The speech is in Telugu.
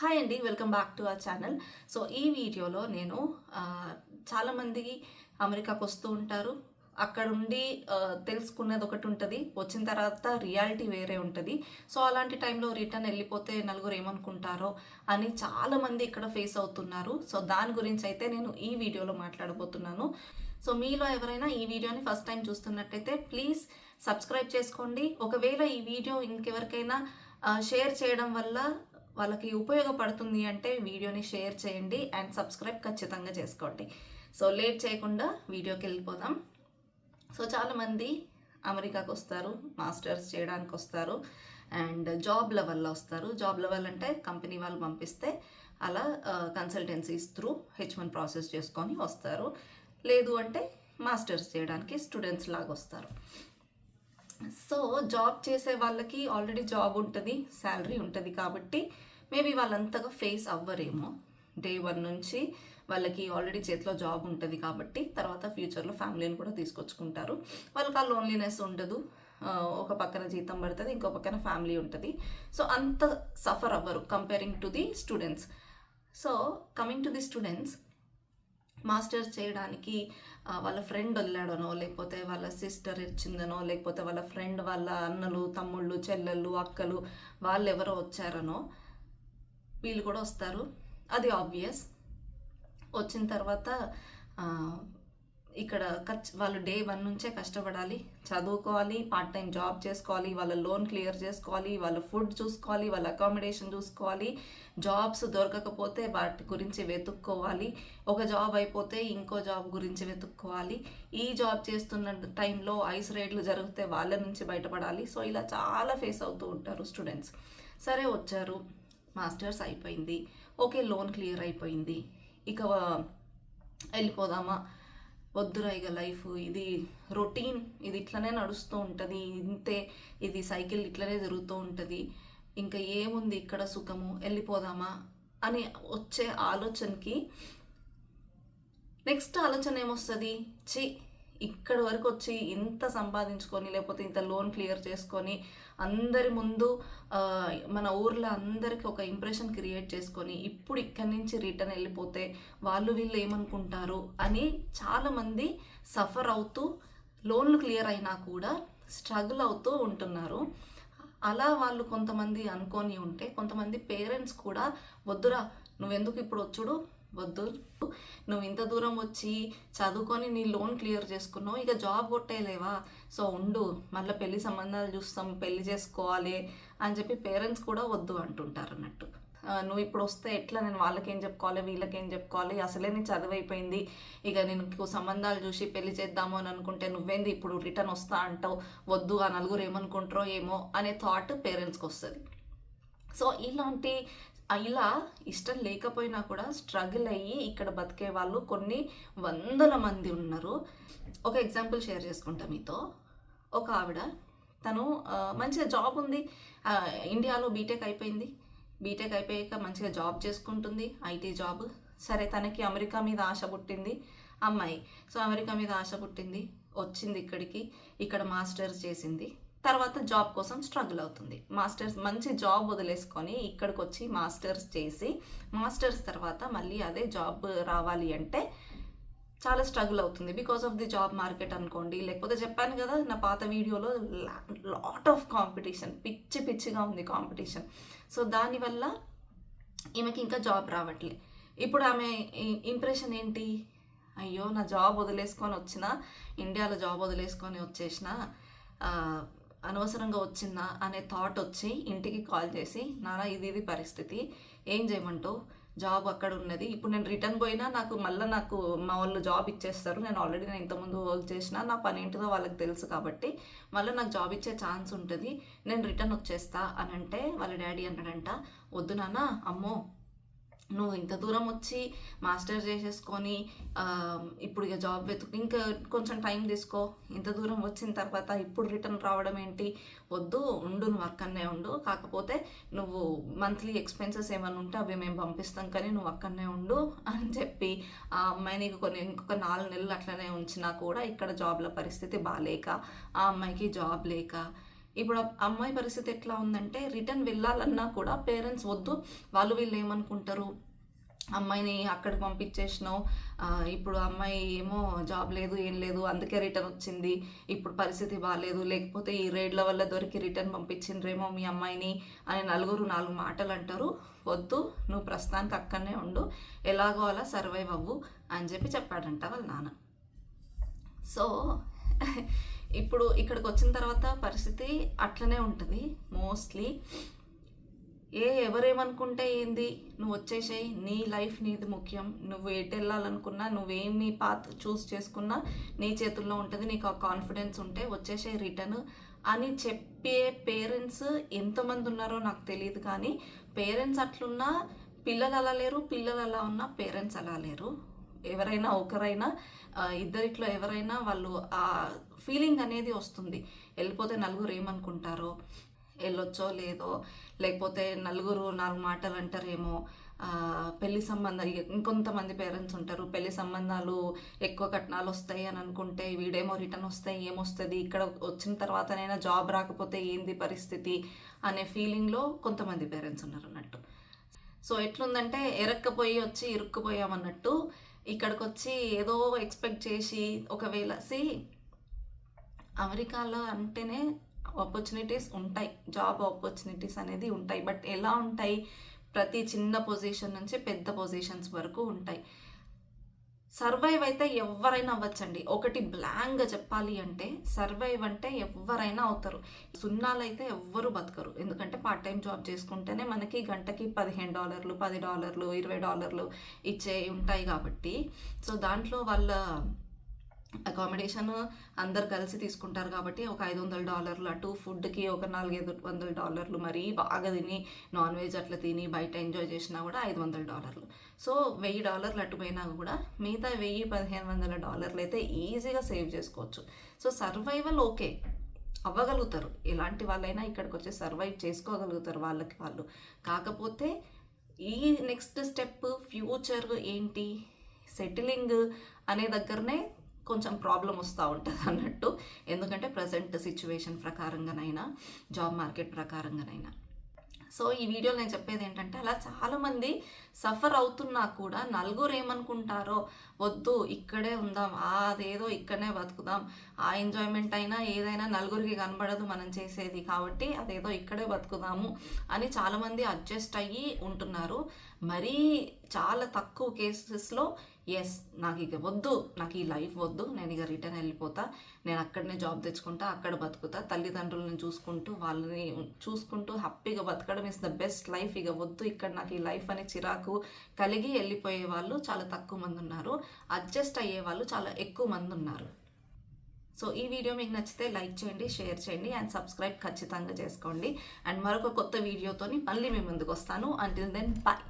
హాయ్ అండి welcome back to our channel. So ఈ వీడియోలో నేను చాలామంది అమెరికాకు వస్తూ ఉంటారు. అక్కడ ఉండి తెలుసుకునేది ఒకటి ఉంటుంది. వచ్చిన తర్వాత రియాలిటీ వేరే ఉంటుంది. సో అలాంటి టైంలో రిటర్న్ వెళ్ళిపోతే నలుగురు ఏమనుకుంటారో అని చాలామంది ఇక్కడ ఫేస్ అవుతున్నారు. సో దాని గురించి అయితే నేను ఈ వీడియోలో మాట్లాడబోతున్నాను. సో మీలో ఎవరైనా ఈ వీడియోని ఫస్ట్ టైం చూస్తున్నట్టయితే ప్లీజ్ సబ్స్క్రైబ్ చేసుకోండి. ఒకవేళ ఈ వీడియో ఇంకెవరికైనా షేర్ చేయడం వల్ల వాళ్ళకి ఉపయోగపడుతుంది అంటే వీడియోని షేర్ చేయండి అండ్ సబ్స్క్రైబ్ ఖచ్చితంగా చేసుకోండి. సో లేట్ చేయకుండా వీడియోకి వెళ్ళిపోదాం. సో చాలామంది అమెరికాకు వస్తారు మాస్టర్స్ చేయడానికి వస్తారు అండ్ జాబ్ లెవెల్లో వస్తారు. జాబ్ లెవెల్ అంటే కంపెనీ వాళ్ళు పంపిస్తే అలా consultancies through H one process చేసుకొని వస్తారు. లేదు అంటే మాస్టర్స్ చేయడానికి స్టూడెంట్స్ లాగా వస్తారు. సో జాబ్ చేసే వాళ్ళకి ఆల్రెడీ జాబ్ ఉంటుంది శాలరీ ఉంటుంది కాబట్టి మేబీ వాళ్ళంతగా ఫేస్ అవ్వరేమో. డే వన్ నుంచి వాళ్ళకి ఆల్రెడీ చేతిలో జాబ్ ఉంటుంది కాబట్టి తర్వాత ఫ్యూచర్లో ఫ్యామిలీని కూడా తీసుకొచ్చుకుంటారు. వాళ్ళకి ఆ లోన్లీనెస్ ఉండదు. ఒక పక్కన జీతం పడుతుంది ఇంకో పక్కన ఫ్యామిలీ ఉంటుంది. సో అంత సఫర్ అవ్వరు comparing to the students. So coming to the students masters చేయడానికి వాళ్ళ ఫ్రెండ్ వెళ్ళాడనో లేకపోతే వాళ్ళ సిస్టర్ ఇచ్చిందనో లేకపోతే వాళ్ళ ఫ్రెండ్ వాళ్ళ అన్నలు తమ్ముళ్ళు చెల్లెళ్ళు అక్కలు వాళ్ళు ఎవరో వచ్చారనో వీళ్ళు కూడా వస్తారు. అది ఆబ్వియస్ వచ్చిన తర్వాత ఇక్కడ ఖర్చు వాళ్ళు డే వన్ నుంచే కష్టపడాలి. చదువుకోవాలి పార్ట్ టైం జాబ్ చేసుకోవాలి వాళ్ళ లోన్ క్లియర్ చేసుకోవాలి వాళ్ళ ఫుడ్ చూసుకోవాలి వాళ్ళ అకామిడేషన్ చూసుకోవాలి. జాబ్స్ దొరకకపోతే వాటి గురించి వెతుక్కోవాలి. ఒక జాబ్ అయిపోతే ఇంకో జాబ్ గురించి వెతుక్కోవాలి. ఈ జాబ్ చేస్తున్న టైంలో ఐస్ రైడ్లు జరిగితే వాళ్ళ నుంచి బయటపడాలి. సో ఇలా చాలా ఫేస్ అవుతూ ఉంటారు స్టూడెంట్స్ సరే వచ్చారు. మాస్టర్స్ అయిపోయింది. ఓకే లోన్ క్లియర్ అయిపోయింది. ఇక వెళ్ళిపోదామా? వద్దురా ఇక లైఫ్. ఇది రొటీన్. ఇది ఇట్లనే నడుస్తూ ఉంటుంది. ఇంతే. ఇది సైకిల్ ఇట్లనే జరుగుతూ ఉంటుంది. ఇంకా ఏముంది ఇక్కడ సుఖము? వెళ్ళిపోదామా? అని వచ్చే ఆలోచనకి నెక్స్ట్ ఆలోచన ఏమొస్తుంది? చి ఇక్కడ వరకు వచ్చి ఇంత సంపాదించుకొని లేకపోతే ఇంత లోన్ క్లియర్ చేసుకొని అందరి ముందు మన ఊర్లో అందరికి ఒక ఇంప్రెషన్ క్రియేట్ చేసుకొని ఇప్పుడు ఇక్కడి నుంచి రిటర్న్ వెళ్ళిపోతే వాళ్ళు వీళ్ళు ఏమనుకుంటారు అని చాలామంది సఫర్ అవుతూ లోన్లు క్లియర్ అయినా కూడా స్ట్రగుల్ అవుతూ ఉంటున్నారు. అలా వాళ్ళు కొంతమంది అనుకొని ఉంటే కొంతమంది పేరెంట్స్ కూడా వద్దురా నువ్వెందుకు ఇప్పుడు వచ్చుడు? వద్దు. నువ్వు ఇంత దూరం వచ్చి చదువుకొని నీ లోన్ క్లియర్ చేసుకున్నావు ఇక జాబ్ కొట్టేలేవా సో ఉండు మళ్ళీ పెళ్ళి సంబంధాలు చూస్తాం పెళ్ళి చేసుకోవాలి అని చెప్పి పేరెంట్స్ కూడా వద్దు అంటుంటారు అన్నట్టు. నువ్వు ఇప్పుడు వస్తే ఎట్లా? నేను వాళ్ళకేం చెప్పుకోవాలి వీళ్ళకేం చెప్పుకోవాలి? అసలే నీ చదువు అయిపోయింది. ఇక నేను సంబంధాలు చూసి పెళ్ళి చేద్దాము అని అనుకుంటే నువ్వేంది ఇప్పుడు రిటర్న్ వస్తా అంటావు? వద్దు ఆ నలుగురు ఏమనుకుంటారో ఏమో అనే థాట్ పేరెంట్స్కి వస్తుంది. సో ఇలాంటి ఇలా ఇష్టం లేకపోయినా కూడా స్ట్రగుల్ అయ్యి ఇక్కడ బతికే వాళ్ళు కొన్ని వందల మంది ఉన్నారు. ఒక ఎగ్జాంపుల్ షేర్ చేసుకుంటా మీతో. ఒక ఆవిడ తను మంచిగా జాబ్ ఉంది. ఇండియాలో బీటెక్ అయిపోయింది. బీటెక్ అయిపోయాక మంచిగా జాబ్ చేసుకుంటుంది ఐటీ జాబ్ సరే తనకి అమెరికా మీద ఆశ పుట్టింది అమ్మాయి. సో అమెరికా మీద ఆశ పుట్టింది వచ్చింది ఇక్కడికి. ఇక్కడ మాస్టర్స్ చేసింది. తర్వాత జాబ్ కోసం స్ట్రగుల్ అవుతుంది. మాస్టర్స్ మంచి జాబ్ వదిలేసుకొని ఇక్కడికి వచ్చి మాస్టర్స్ చేసి మాస్టర్స్ తర్వాత మళ్ళీ అదే జాబ్ రావాలి అంటే చాలా స్ట్రగుల్ అవుతుంది. Because of the job market అనుకోండి లేకపోతే చెప్పాను కదా నా పాత వీడియోలో లాట్ ఆఫ్ కాంపిటీషన్ పిచ్చి పిచ్చిగా ఉంది కాంపిటీషన్. సో దానివల్ల ఈమెకి ఇంకా జాబ్ రావట్లే. ఇప్పుడు ఆమె ఇంప్రెషన్ ఏంటి? అయ్యో నా జాబ్ వదిలేసుకొని వచ్చిన ఇండియాలో జాబ్ వదిలేసుకొని వచ్చేసిన అనవసరంగా వచ్చిందా అనే థాట్ వచ్చి ఇంటికి కాల్ చేసి నాన్న ఇది ఇది పరిస్థితి. ఏం చేయమంటావు? జాబ్ అక్కడ ఉన్నది. ఇప్పుడు నేను రిటర్న్ పోయినా నాకు మళ్ళీ నాకు మా వాళ్ళు జాబ్ ఇచ్చేస్తారు. నేను ఆల్రెడీ నేను ఇంతకుముందు వర్క్ చేసిన నా పని ఏంటిదో వాళ్ళకి తెలుసు కాబట్టి మళ్ళీ నాకు జాబ్ ఇచ్చే ఛాన్స్ ఉంటుంది. నేను రిటర్న్ వచ్చేస్తా అని అంటే వాళ్ళ డాడీ అన్నాడంట. వద్దు నాన్న అమ్మో నువ్వు ఇంత దూరం వచ్చి మాస్టర్ చేసేసుకొని ఇప్పుడు ఇక జాబ్ వెతుకు ఇంకా కొంచెం టైం తీసుకో. ఇంత దూరం వచ్చిన తర్వాత ఇప్పుడు రిటర్న్ రావడం ఏంటి? వద్దు ఉండు నువ్వు అక్కడనే ఉండు. కాకపోతే నువ్వు మంత్లీ ఎక్స్పెన్సెస్ ఏమైనా ఉంటే అవి మేము పంపిస్తాం కానీ నువ్వు అక్కడనే ఉండు అని చెప్పి ఆ అమ్మాయిని కొన్ని ఇంకొక నాలుగు నెలలు అట్లనే ఉంచినా కూడా ఇక్కడ జాబ్ల పరిస్థితి బాగాలేక ఆ అమ్మాయికి జాబ్ లేక ఇప్పుడు అమ్మాయి పరిస్థితి ఎట్లా ఉందంటే రిటర్న్ వెళ్ళాలన్నా కూడా పేరెంట్స్ వద్దు. వాళ్ళు వీళ్ళు ఏమనుకుంటారు? అమ్మాయిని అక్కడికి పంపించేసినావు. ఇప్పుడు అమ్మాయి ఏమో జాబ్ లేదు ఏం లేదు అందుకే రిటర్న్ వచ్చింది. ఇప్పుడు పరిస్థితి బాగాలేదు లేకపోతే ఈ రేడ్ల వల్ల దొరికి రిటర్న్ పంపించిండ్రేమో మీ అమ్మాయిని అని నలుగురు నాలుగు మాటలు అంటారు. వద్దు నువ్వు ప్రస్తుతానికి అక్కడనే ఉండు. ఎలాగో అలా సర్వైవ్ అవ్వు అని చెప్పి చెప్పాడంట వాళ్ళ నాన్న. సో ఇప్పుడు ఇక్కడికి వచ్చిన తర్వాత పరిస్థితి అట్లనే ఉంటుంది. మోస్ట్లీ ఏ ఎవరేమనుకుంటే ఏంది? నువ్వు వచ్చేసేయి నీ లైఫ్ నీది ముఖ్యం. నువ్వు ఎటు వెళ్ళాలనుకున్నా నువ్వేమి పాత్ చూస్ చేసుకున్నా నీ చేతుల్లో ఉంటుంది నీకు ఆ కాన్ఫిడెన్స్ ఉంటే వచ్చేసేయి రిటర్న్ అని చెప్పే పేరెంట్స్ ఎంతమంది ఉన్నారో నాకు తెలియదు కానీ పేరెంట్స్ అట్లున్నా పిల్లలు అలా లేరు పిల్లలు అలా ఉన్నా పేరెంట్స్ అలా లేరు. ఎవరైనా ఒకరైనా ఇద్దరిట్లో ఎవరైనా వాళ్ళు ఆ ఫీలింగ్ అనేది వస్తుంది. వెళ్ళిపోతే నలుగురు ఏమనుకుంటారో వెళ్ళొచ్చో లేదో లేకపోతే నలుగురు నాలుగు మాటలు అంటారేమో పెళ్ళి సంబంధాలు ఇంకొంతమంది పేరెంట్స్ ఉంటారు పెళ్ళి సంబంధాలు ఎక్కువ కట్నాలు వస్తాయి అని అనుకుంటే వీడేమో రిటర్న్ వస్తాయి ఏమొస్తుంది ఇక్కడ వచ్చిన తర్వాతనైనా జాబ్ రాకపోతే ఏంది పరిస్థితి అనే ఫీలింగ్లో కొంతమంది పేరెంట్స్ ఉన్నారు అన్నట్టు సో ఎట్లుందంటే ఎరక్కపోయి వచ్చి ఇరుక్కుపోయామన్నట్టు ఇక్కడికి వచ్చి ఏదో ఎక్స్పెక్ట్ చేసి ఒకవేళ సి అమెరికాలో అంటేనే ఆపర్చునిటీస్ ఉంటాయి. జాబ్ ఆపర్చునిటీస్ అనేది ఉంటాయి. బట్ ఎలా ఉంటాయి? ప్రతి చిన్న పొజిషన్ నుంచి పెద్ద పొజిషన్స్ వరకు ఉంటాయి. సర్వైవ్ అయితే ఎవరైనా అవ్వచ్చండి. ఒకటి బ్లాంక్గా చెప్పాలి అంటే సర్వైవ్ అంటే ఎవరైనా అవుతారు. సున్నాలు అయితే ఎవ్వరు బతకరు. ఎందుకంటే పార్ట్ టైం జాబ్ చేసుకుంటేనే మనకి గంటకి పదిహేను డాలర్లు పది డాలర్లు ఇరవై డాలర్లు ఇచ్చే ఉంటాయి కాబట్టి. సో దాంట్లో వాళ్ళ అకామిడేషన్ అందరు కలిసి తీసుకుంటారు కాబట్టి ఒక ఐదు వందల డాలర్లు అటు ఫుడ్కి ఒక నాలుగైదు వందల డాలర్లు మరీ బాగా తిని నాన్ వెజ్ అట్లా తిని బయట ఎంజాయ్ చేసినా కూడా ఐదు వందల డాలర్లు. సో వెయ్యి డాలర్లు అటు పోయినా కూడా మిగతా వెయ్యి పదిహేను వందల డాలర్లు అయితే ఈజీగా సేవ్ చేసుకోవచ్చు. సో సర్వైవల్ ఓకే అవ్వగలుగుతారు. ఎలాంటి వాళ్ళైనా ఇక్కడికి వచ్చి సర్వైవ్ చేసుకోగలుగుతారు వాళ్ళకి వాళ్ళు. కాకపోతే ఈ నెక్స్ట్ స్టెప్ ఫ్యూచర్ ఏంటి? సెటిలింగ్ అనే దగ్గరనే కొంచెం ప్రాబ్లం వస్తూ ఉంటుంది అన్నట్టు. ఎందుకంటే ప్రజెంట్ సిచ్యువేషన్ ప్రకారంగానైనా జాబ్ మార్కెట్ ప్రకారంగానైనా. సో ఈ వీడియోలో నేను చెప్పేది ఏంటంటే అలా చాలామంది సఫర్ అవుతున్నా కూడా నలుగురు ఏమనుకుంటారో వద్దు ఇక్కడే ఉందాం అదేదో ఇక్కడనే బతుకుదాం ఆ ఎంజాయ్మెంట్ అయినా ఏదైనా నలుగురికి కనబడదు మనం చేసేది కాబట్టి అదేదో ఇక్కడే బతుకుదాము అని చాలామంది అడ్జస్ట్ అయ్యి ఉంటున్నారు. మరీ చాలా తక్కువ కేసెస్లో ఎస్ నాకు ఇక వద్దు నాకు ఈ లైఫ్ వద్దు నేను ఇక రిటర్న్ వెళ్ళిపోతా నేను అక్కడనే జాబ్ తెచ్చుకుంటా అక్కడ బతుకుతా తల్లిదండ్రులను చూసుకుంటూ వాళ్ళని చూసుకుంటూ హ్యాపీగా బతకడం ఇస్ ద బెస్ట్ లైఫ్ ఇక వద్దు ఇక్కడ నాకు ఈ లైఫ్ అనే చిరాకు కలిగి వెళ్ళిపోయే వాళ్ళు చాలా తక్కువ మంది ఉన్నారు. అడ్జస్ట్ అయ్యే వాళ్ళు చాలా ఎక్కువ మంది ఉన్నారు. సో ఈ వీడియో మీకు నచ్చితే లైక్ చేయండి షేర్ చేయండి అండ్ సబ్స్క్రైబ్ ఖచ్చితంగా చేసుకోండి. అండ్ మరొక కొత్త వీడియోతోని మళ్ళీ మీ ముందుకు వస్తాను. Until then bye